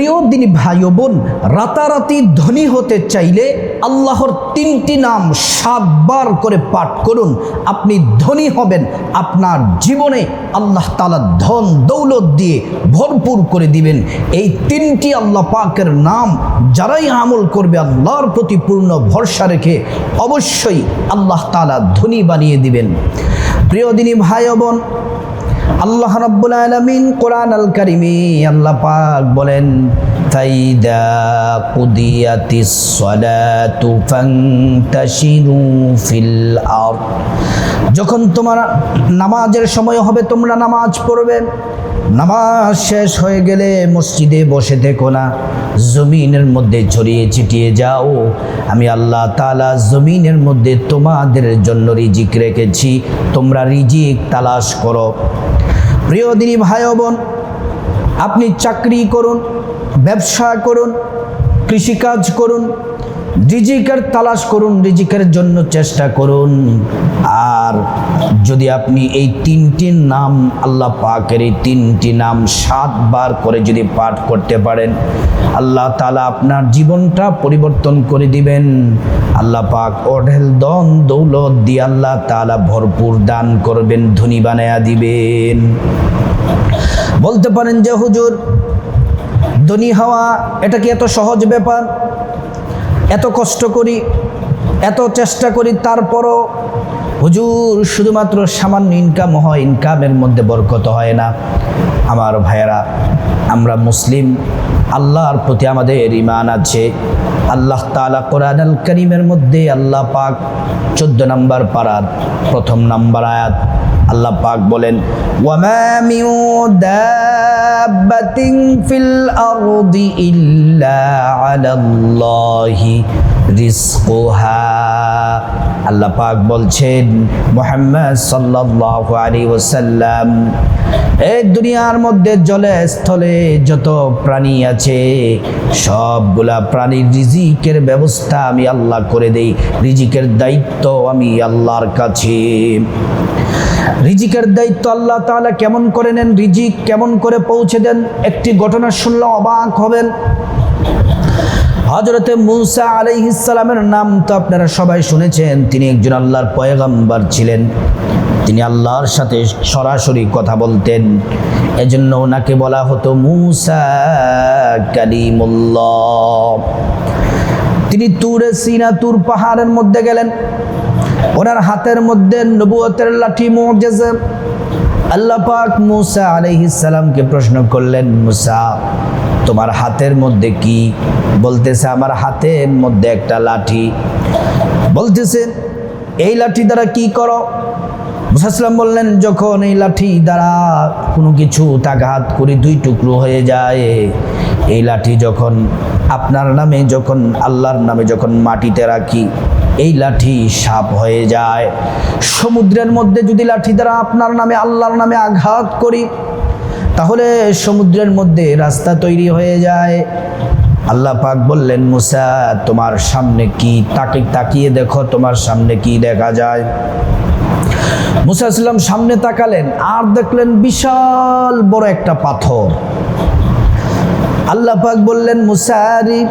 প্রিয় দিনী ভাই বোন রাতারাতি ধনী হতে চাইলে আল্লাহর তিনটি নাম সাতবার করে পাঠ করুন। আপনি ধনী হবেন, আপনার জীবনে আল্লাহ তালা ধন দৌলত দিয়ে ভরপুর করে দিবেন। এই তিনটি আল্লাহ পাকের নাম যারাই আমল করবে, আল্লাহর প্রতি পূর্ণ ভরসা রেখে অবশ্যই আল্লাহ তালা ধনী বানিয়ে দিবেন। প্রিয় দিনী ভাই বোন আল্লাহ রাব্বুল আলামিন কোরআন আল কারিমে আল্লাহ পাক বলেন, ফাইদা কুদিয়াতিস সালাতু ফান্তাশিরু ফিল আরদ। যখন তোমার নামাজের সময় হবে, তোমরা নামাজ পড়বে। নামাজ শেষ হয়ে গেলে মসজিদে বসে থেকো না। জমিনের মধ্যে ছড়িয়ে ছিটিয়ে যাও। আমি আল্লাহ তালা জমিনের মধ্যে তোমাদের জন্য রিজিক রেখেছি। তোমরা রিজিক তালাশ করো। প্রিয় দিনী ভাই বোন আপনি চাকরি করুন ব্যবসা করুন কৃষিকাজ করুন রিজিকের তালাশ করুন, রিজিকের জন্য চেষ্টা করুন। আর যদি আপনি এই তিনটি নাম আল্লাহ পাকের এই তিনটি নাম সাতবার করে যদি পাঠ করতে পারেন, আল্লাহ তালা আপনার জীবনটা পরিবর্তন করে দিবেন। আল্লাহ পাক অঢেল দন দৌলত দিয়ে আল্লাহ তালা ভরপুর দান করবেন, ধনী বানায়া দিবেন। বলতে পারেন যে, হুজুর, ধনী হওয়া এটা কি এত সহজ ব্যাপার? এত কষ্ট করি, এত চেষ্টা করি, তারপরও হুজুর শুধুমাত্র সামান্য ইনকাম হয় ইনকামের মধ্যে বরকত হয় না। আমার ভাইয়েরা, আমরা মুসলিম, আল্লাহর প্রতি আমাদের ইমান আছে। আল্লাহ তালা কোরআন আল করিমের মধ্যে আল্লাহ পাক চোদ্দ নম্বর পারাদ প্রথম নম্বর আয়াত আল্লাহ পাক বলেন ওয়ামিউ ফিল আরদি ইল্লা রিজকুহা। আল্লাহ পাক বলছেন, মুহাম্মদ সাল্লাল্লাহু আলাইহি ওয়াসাল্লাম এই দুনিয়ার মধ্যে জলে স্থলে যত প্রাণী আছে, সবগুলা প্রাণীর রিজিকের ব্যবস্থা আমি আল্লাহ করে দেই। রিজিকের দায়িত্ব আমি আল্লাহর কাছে। রিজিকের দায়িত্ব আল্লাহ তাআলা কেমন করে নেন? রিজিক কেমন করে পৌঁছে দেন? একটি ঘটনা শুনলে অবাক হবেন। হজরতে মুসা আলাইহিসালামের নাম তো আপনারা সবাই শুনেছেন। তিনি একজন আল্লাহর পয়গাম্বার ছিলেন। তিনি আল্লাহর সাথে সরাসরি কথা বলতেন। এজন্য ওনাকে বলা হতো মুসা কালিমুল্লাহ। তিনি তুরে সিনা, তুর পাহাড়ের মধ্যে গেলেন। ওনার হাতের মধ্যে নবুয়তের লাঠি, মুজেজে। আল্লাহ পাক মুসা সালামকে প্রশ্ন করলেন, মুসা, তোমার হাতের মধ্যে কি? বলতেছে, আমার হাতের মধ্যে একটা লাঠি। বলতেছে, এই লাঠি দ্বারা কি করো? মুসাইসলাম বললেন, যখন এই লাঠি দ্বারা কোনো কিছু তাঘাত করে দুই টুকরো হয়ে যায়, এই লাঠি যখন আপনার নামে, যখন আল্লাহর নামে যখন মাটিতে রাখি, এই লাঠি সাপ হয়ে যায়। সমুদ্রের মধ্যে যদি লাঠি দ্বারা আপনার নামে, আল্লাহর নামে আঘাত করি, তাহলে সমুদ্রের মধ্যে রাস্তা তৈরি হয়ে যায়। আল্লাহ পাক বললেন, মুসা, তোমার সামনে কি তাকে, তাকিয়ে দেখো, তোমার সামনে কি দেখা যায়? মুসা ইসলাম সামনে তাকালেন, আর দেখলেন বিশাল বড় একটা পাথর। আল্লাহ পাক বললেন মুসারি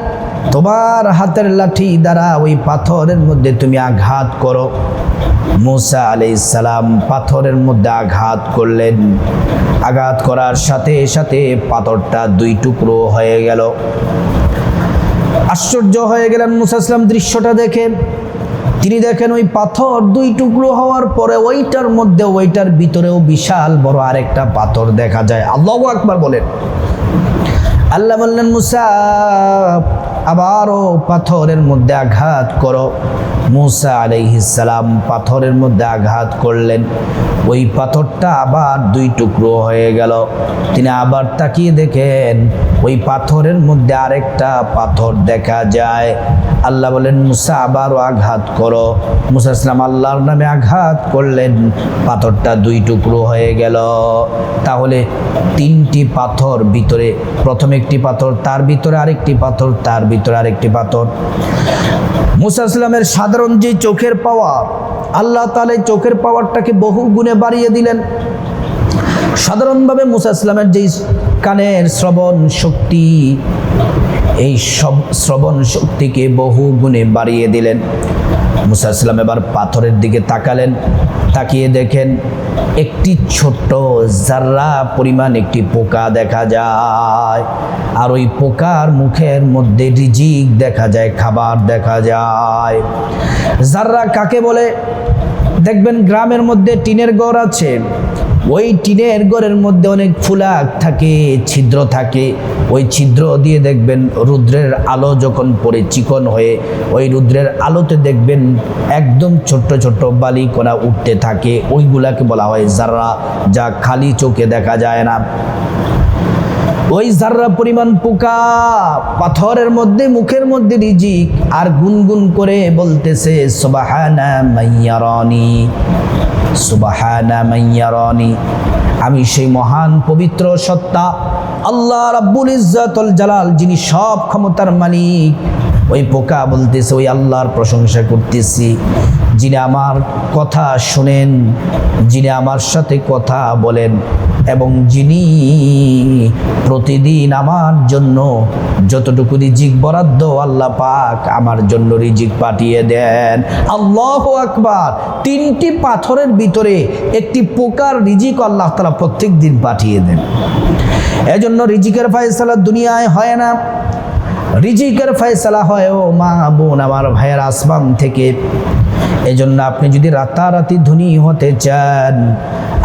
তোমার হাতের লাঠি দ্বারা ওই পাথরের মধ্যে তুমি আঘাত করো। মুসা আলাই সালাম পাথরের মধ্যে আঘাত করলেন। আঘাত করার সাথে সাথে পাথরটা দুই টুকরো হয়ে গেল। আশ্চর্য হয়ে গেলেন মুসা ইসলাম দৃশ্যটা দেখে। তিনি দেখেন ওই পাথর দুই টুকরো হওয়ার পরে ওইটার মধ্যে ওইটার ভিতরেও বিশাল বড় আরেকটা পাথর দেখা যায়। আল্লাহ আকবার বলেন। আল্লাহ বললেন, মুসা আবারও পাথরের মধ্যে আঘাত করো। মুসা আলাইহিসালাম পাথরের মধ্যে আঘাত করলেন। ওই পাথরটা আবার দুই টুকরো হয়ে গেল। তিনি আবার তাকিয়ে দেখেন, ওই পাথরের মধ্যে আরেকটা পাথর দেখা যায়। আল্লাহ বলেন, মুসা, আবারও আঘাত করো। মুসা ইসলাম আল্লাহর নামে আঘাত করলেন। পাথরটা দুই টুকরো হয়ে গেল। তাহলে তিনটি পাথর ভিতরে, প্রথম একটি পাথর, তার ভিতরে আরেকটি পাথর, তার ভিতরে আরেকটি পাথর। মুসা ইসলামের সাধারণ যে চোখের পাওয়ার, আল্লাহ তালে চোখের পাওয়ারটাকে বহু গুণে বাড়িয়ে দিলেন। সাধারণভাবে মুসা ইসলামের যেই কানের শ্রবণ শক্তি, এই সব শ্রবণ শক্তিকে বহু গুণে বাড়িয়ে দিলেন। মুসা ইসলাম এবার পাথরের দিকে তাকালেন, তাকিয়ে দেখেন একটি ছোট্ট জাররা পরিমাণ একটি পোকা দেখা যায়। আর ওই পোকার মুখের মধ্যে রিজিক দেখা যায়, খাবার দেখা যায়। জাররা কাকে বলে? দেখবেন গ্রামের মধ্যে টিনের গড় আছে। ওই টিনের ঘরের মধ্যে অনেক ফুলাক থাকে, ছিদ্র থাকে। ওই ছিদ্র দিয়ে দেখবেন রুদ্রের আলো যখন পড়ে চিকন হয়ে, ওই রুদ্রের আলোতে দেখবেন একদম ছোট্ট ছোট্ট বালি কণা উঠতে থাকে। ওইগুলাকে বলা হয় যারা যা খালি চোখে দেখা যায় না। ওই জাররা পরিমাণ পোকা, পাথরের মধ্যে, মুখের মধ্যে রিজিক, আর গুনগুন করে বলতেছে, সুবাহানা মাইয়ারনি সুবাহানা মাইয়ারনি আমি সেই মহান, পবিত্র, সত্তা, আল্লাহ রাব্বুল ইজ্জাতুল জালাল, যিনি সব ক্ষমতার মালিক ওই পোকা বলতেছে, ওই আল্লাহর প্রশংসা করতেছি। যিনি আমার কথা শুনেন, যিনি আমার সাথে কথা বলেন, এবং যিনি প্রতিদিন আমার জন্য যতটুকু রিজিক বরাদ্দ আল্লাহ পাক আমার জন্য রিজিক পাঠিয়ে দেন। আল্লাহ আকবার! তিনটি পাথরের ভিতরে একটি পোকার রিজিক আল্লাহ তালা প্রত্যেক দিন পাঠিয়ে দেন। এজন্য রিজিকের ফায়সালা দুনিয়ায় হয় না। রিজিকের ফয়সালা হয়, ও মা বোন, আমার ভাইয়ের আসমান থেকে। এজন্য আপনি যদি রাতারাতি ধনী হতে চান,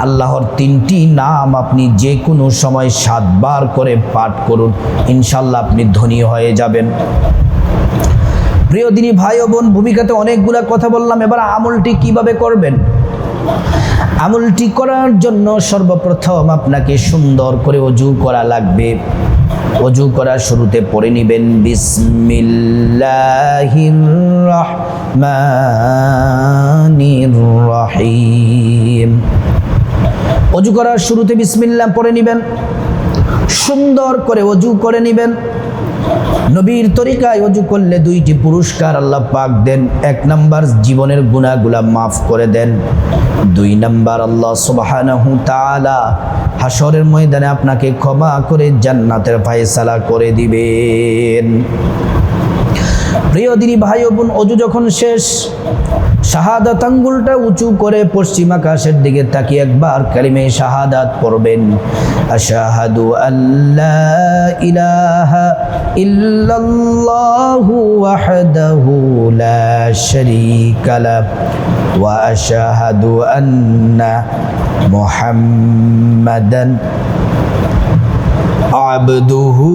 আল্লাহর তিনটি নাম আপনি যে কোনো সময় সাতবার করে পাঠ করুন ইনশাল্লাহ আপনি ধনী হয়ে যাবেন। প্রিয় দিনী ভাই ও বোন, ভূমিকাতে অনেকগুলা কথা বললাম, এবার আমলটি কীভাবে করবেন? আমলটি করার জন্য সর্বপ্রথম আপনাকে সুন্দর করে অজু করা লাগবে। অজু করার শুরুতে পড়ে নিবেন রহিম। অজু করার শুরুতে বিসমিল্লাহ পড়ে নিবেন, সুন্দর করে অজু করে নিবেন নবীর তরিকায় অজু করলে দুইটি পুরস্কার আল্লাহ পাক দেন। এক নাম্বার জীবনের গুণাগুলা মাফ করে দেন। দুই নাম্বার আল্লাহ সুবাহ হাসরের ময়দানে আপনাকে ক্ষমা করে জান্নাতের ফায়সালা করে দিবেন। প্রিয় দিনী ভাই বোন, অজু যখন শেষ শাহাদাত আঙ্গুলটা উঁচু করে পশ্চিম আকাশের দিকে তাকিয়ে একবার কালিমে শাহাদাত পড়বেন। আশাহাদু আল্লাহ ইলাহা ইল্লাল্লাহু ওয়াহদাহু লা শারীকা লা ওয়া আশহাদু আন্না মুহাম্মাদান আবদুহু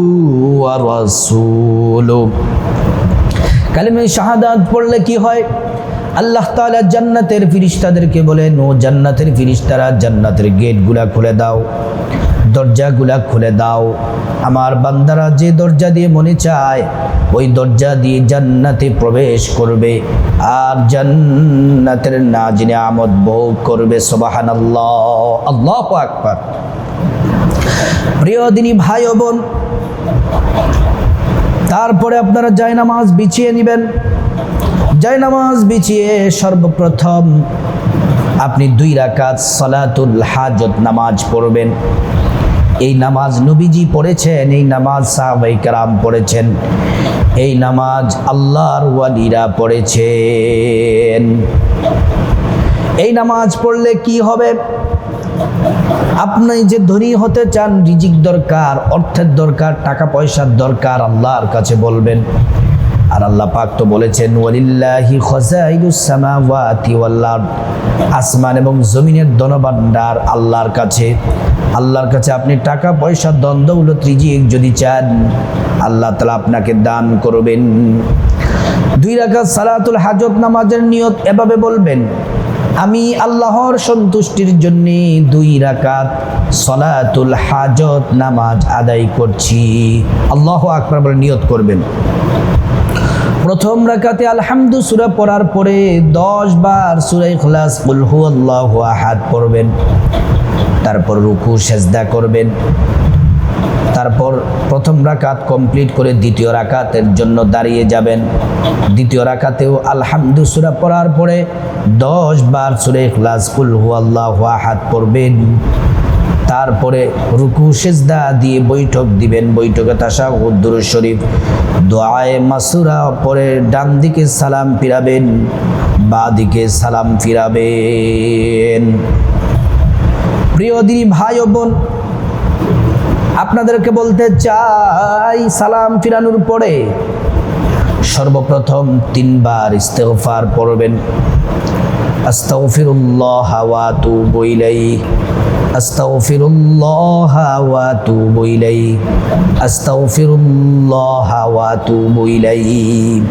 ওয়া রাসূলুহু। কালিমে শাহাদাত পড়লে কি হয়? আল্লাহ তাআলা জান্নাতের ফিরিস্তাদেরকে বলেন, ও জান্নাতের ফিরিস্তারা, জান্নাতের গেটগুলা খুলে দাও, দরজাগুলা খুলে দাও। আমার বান্দারা যে দরজা দিয়ে মনে চায়, ওই দরজা দিয়ে জান্নাতে প্রবেশ করবে। আর জান্নাতের নাজিনে আমদ ভোগ করবে সোবাহান আল্লাহ আল্লাহ আকবার। প্রিয় দিনী ভাই বোন, তারপরে আপনারা জায়নামাজ বিছিয়ে নেবেন। জায়নামাজ বিছিয়ে সর্বপ্রথম আপনি দুই রাকাত সালাতুল হাজত নামাজ পড়বেন। এই নামাজ নবীজি পড়েছেন, এই নামাজ সাহাবাই কারাম পড়েছেন, এই নামাজ আল্লাহর ওয়ালিরা পড়েছেন। এই নামাজ পড়লে কি হবে? আপনি যে ধনী হতে চান, রিজিক দরকার, অর্থের দরকার, টাকা পয়সার দরকার, আল্লাহর কাছে বলবেন। আর আল্লাহ পাক তো বলেছেন, ওয়ালিল্লাহি খাযাইনুস সামাওয়াতি ওয়াল আরদ। আসমান এবং জমিনের ধনভাণ্ডার আল্লাহর কাছে। আল্লাহর কাছে আপনি টাকা, পয়সা দ্বন্দ্বৌলত রিজিক যদি চান, আল্লাহ তাআলা আপনাকে দান করবেন। দুই রাকাত সালাতুল হাজত নামাজের নিয়ত এভাবে বলবেন, আমি আল্লাহর সন্তুষ্টির জন্য দুই রাকাত সলাতুল হাজত নামাজ আদায় করছি। আল্লাহ আকবার নিয়ত করবেন। প্রথম রাকাতে আলহামদু সুরা পড়ার পরে দশ বার সুরাই খলাস কুলহু আল্লাহ পড়বেন। তারপর রুকু, সেজদা করবেন। তারপর প্রথম রাকাত কমপ্লিট করে দ্বিতীয় রাকাতের জন্য দাঁড়িয়ে যাবেন। দ্বিতীয় রাকাতেও আলহামদু সুরা পড়ার পরে দশ বার সুরে ইখলাস কুল আল্লাহ আহাদ পড়বেন। তারপরে রুকু, সেজদা দিয়ে বৈঠক দিবেন। বৈঠকে তাসা উদ্দুর শরীফ, দোয়ায় মাসুরা, পরে ডান দিকে সালাম ফিরাবেন বা দিকে সালাম ফিরাবেন। প্রিয় দিনী ভাই ও বোন, আপনাদেরকে বলতে চাই, সালাম ফিরানোর পরে সর্বপ্রথম তিনবার ইস্তেগফার পড়বেন। আস্তাগফিরুল্লাহ ওয়া আতুবু ইলাইহি। আস্তাগফিরুল্লাহ ওয়া আতুবু ইলাইহি। أستغفر ওয়া আতুবু ইলাইহি।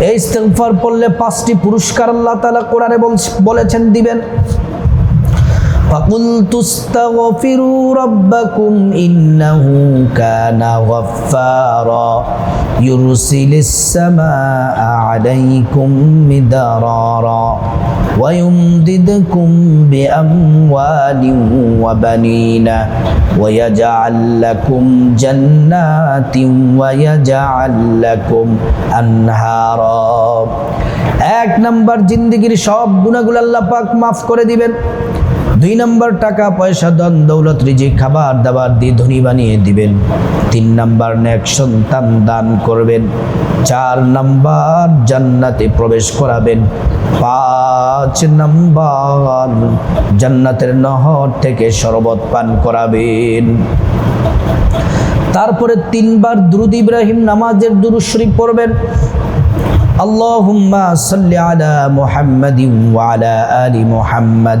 এই ইস্তেগফার পড়লে পাঁচটি পুরস্কার আল্লাহ তাআলা কোরআনে বলছ- বলেছেন, দিবেন। فقلت استغفروا ربكم إنه كان غفارا يرسل السماء عليكم مدرارا ويمددكم بأموال وبنين ويجعل لكم جنات ويجعل لكم أنهارا এক নাম্বার জিন্দগির সব গুণাগুলো আল্লাহ পাক মাফ করে দিবেন দুই নম্বর টাকা, পয়সা দন দৌলত রিজি খাবার দাবার দিয়ে ধনী বানিয়ে দিবেন। তিন নম্বর, নেক সন্তান দান করবেন। চার নম্বর, জান্নাতে প্রবেশ করাবেন। পাঁচ নম্বর, জান্নাতের নহর থেকে শরবত পান করাবেন। তারপরে তিনবার দুরুদ ইব্রাহিম নামাজের দুরুদ শরীফ পড়বেন। আল্লাহুম্মা সাল্লি আলা মুহাম্মাদিন ওয়া আলা আলি মুহাম্মাদ।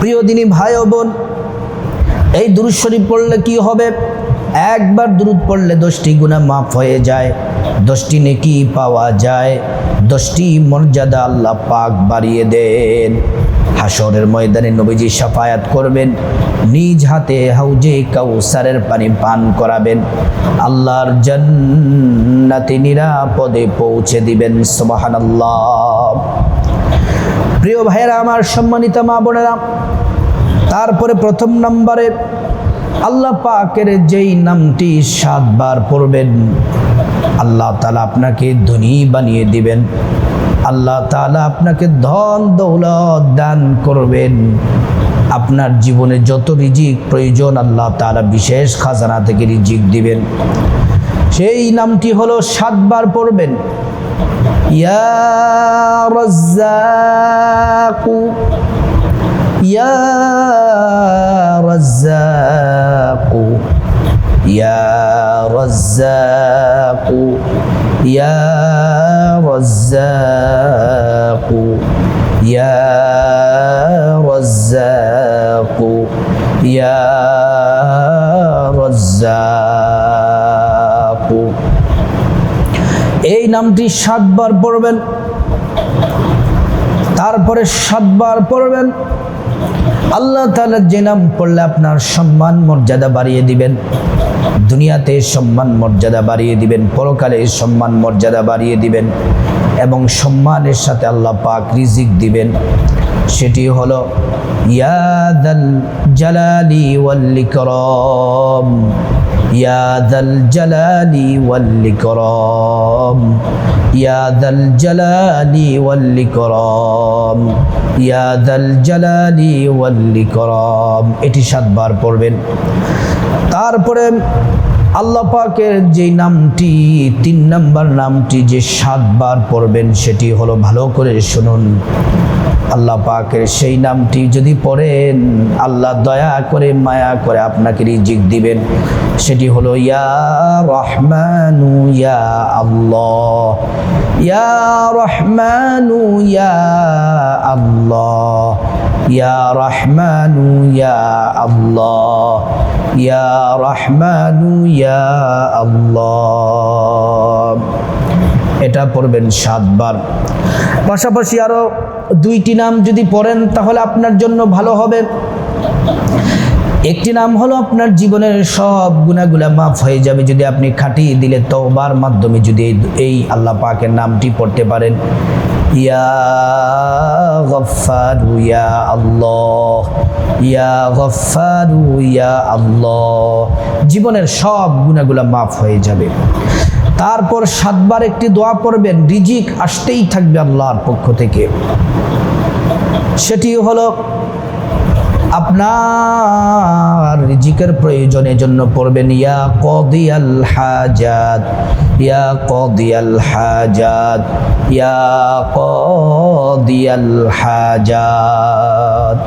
প্রিয় দিনী ভাই ও বোন, এই দুরুদ শরীফ পড়লে কি হবে? একবার দুরুদ পড়লে দশটি গুণা মাফ হয়ে যায়, দশটি নেকি পাওয়া যায়, দশটি মর্যাদা আল্লাহ পাক বাড়িয়ে দেন। হাসরের ময়দানে নবীজি সাফায়াত করবেন, নিজ হাতে হাউজে কাউসারের পানি পান করাবেন, আল্লাহর জান্নাতে নিরাপদে পৌঁছে দিবেন, সুবহানাল্লাহ। প্রিয় ভাইয়েরা, আমার সম্মানিত মা বোনেরা, তারপরে প্রথম নম্বরে আল্লাহ পাকের যেই নামটি সাতবার পড়বেন, আল্লাহ তালা আপনাকে ধনী বানিয়ে দিবেন, আল্লাহ তালা আপনাকে ধন দৌলত দান করবেন। আপনার জীবনে যত রিজিক প্রয়োজন, আল্লাহ তালা বিশেষ খাজানা থেকে রিজিক দিবেন। সেই নামটি হলো সাতবার পড়বেন। يا رزاق يا رزاق يا رزاق يا رزاق يا رزاق يا رزاق. নামটি সাতবার পড়বেন। তারপরে সাতবার পড়বেন। আল্লাহ তাআলা যে নাম পড়লে আপনার সম্মান, মর্যাদা বাড়িয়ে দিবেন। দুনিয়াতে সম্মান, মর্যাদা বাড়িয়ে দিবেন। পরকালে সম্মান, মর্যাদা বাড়িয়ে দিবেন। এবং সম্মানের সাথে আল্লাহ পাক রিজিক দিবেন। সেটি হলো ইয়াদাল জালালি ওয়াল ইকরাম। يا ذا الجلال والإكرام يا ذا الجلال والإكرام يا ذا الجلال والإكرام এটি সাতবার পড়বেন তারপরে আল্লাহ পাকের যে নামটি, তিন নাম্বার নামটি যে সাতবার পড়বেন, সেটি হলো ভালো করে শুনুন। আল্লাহ পাকের সেই নামটি যদি পড়েন, আল্লাহ দয়া করে, মায়া করে আপনাকে রিজিক দিবেন। সেটি হলো, ইয়া রহমানু, ইয়া আল্লাহ। ইয়া রহমানু, ইয়া আল্লাহ। ইয়া রহমানু, ইয়া আল্লাহ। ইয়া রহমানু ইয়া আল্লাহ। এটা পড়বেন সাতবার। পাশাপাশি আরও দুইটি নাম যদি পড়েন, তাহলে আপনার জন্য ভালো হবে। একটি নাম হলো আপনার জীবনের সব গুণাগুলা মাফ হয়ে যাবে যদি আপনি খাটিয়ে দিলে তওবার মাধ্যমে যদি এই- আল্লাহ পাকের নামটি পড়তে পারেন। ইয়া আল্লাহ। ইয়া আল্লাহ। জীবনের সব গুণাগুলা মাফ হয়ে যাবে। তারপর সাতবার একটি দোয়া পড়বেন, রিজিক আসতেই থাকবে আল্লাহর পক্ষ থেকে। সেটি হলো আপনার রিজিকের প্রয়োজনের জন্য পড়বেন, ইয়া কদিয়াল হাজাত, ইয়া কদিয়াল হাজাত, ইয়া কদিয়াল হাজাত।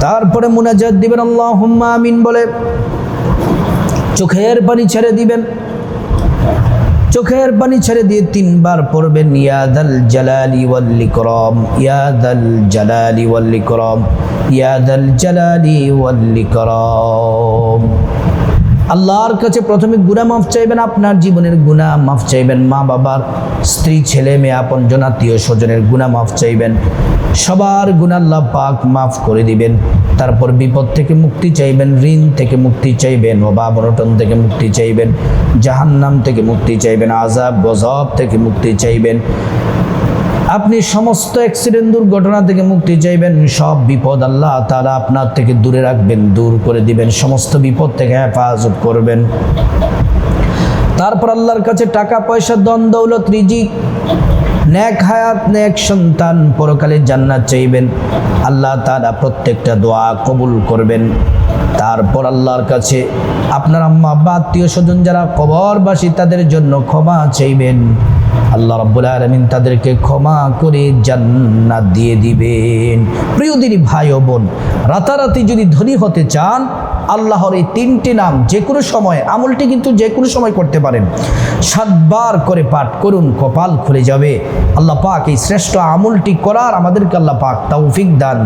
তারপরে মুনাজাত দিবেন, আল্লাহুম্মা আমিন বলে, চোখের পানি ছেড়ে দিবেন। চোখের পানি ছেড়ে দিয়ে তিনবার পড়বেন ইয়াদাল জালালি ওয়াল ইকরাম ইয়াদাল জালালি ওয়াল ইকরাম ইয়াদাল জালালি ওয়াল ইকরাম আল্লাহর কাছে প্রথমে গুনাহ মাফ চাইবেন, আপনার জীবনের গুণা মাফ চাইবেন। মা বাবার, স্ত্রী, ছেলে, মেয়ে আপন জন আত্মীয় স্বজনের গুনাহ মাফ চাইবেন। সবার গুনাহ আল্লাহ পাক মাফ করে দিবেন। তারপর বিপদ থেকে মুক্তি চাইবেন, ঋণ থেকে মুক্তি চাইবেন, অভাব অনটন থেকে মুক্তি চাইবেন, জাহান্নাম থেকে মুক্তি চাইবেন আজাব গজব থেকে মুক্তি চাইবেন। আপনি সমস্ত অ্যাক্সিডেন্ট দুর্ঘটনা থেকে মুক্তি চাইবেন, সব বিপদ আল্লাহ তারা আপনার থেকে দূরে রাখবেন, দূর করে দিবেন, সমস্ত বিপদ থেকে হেফাজত করবেন। তারপর আল্লাহর কাছে টাকা, পয়সা দন দৌলত, রিজিক ন্যাক হায়াত ন্যাক সন্তান পরকালে জান্নাত চাইবেন। আল্লাহ তারা প্রত্যেকটা দোয়া কবুল করবেন। তারপর আল্লাহর কাছে আপনার আম্মা, আব্বা, আত্মীয় স্বজন যারা কবরবাসী, তাদের জন্য ক্ষমা চাইবেন। আল্লাহ রব্বুল আলমিন তাদেরকে ক্ষমা করে জান্নাত দিয়ে দিবেন। প্রিয় দিনী ভাই ও বোন, রাতারাতি যদি ধনী হতে চান, আল্লাহর এই তিনটি নাম যে কোনো সময়, আমলটি কিন্তু যে কোনো সময় করতে পারেন। সাতবার করে পাঠ করুন, কপাল খুলে যাবে। আল্লাহ পাক এই শ্রেষ্ঠ আমলটি করার আমাদেরকে আল্লাহ পাক তৌফিক দান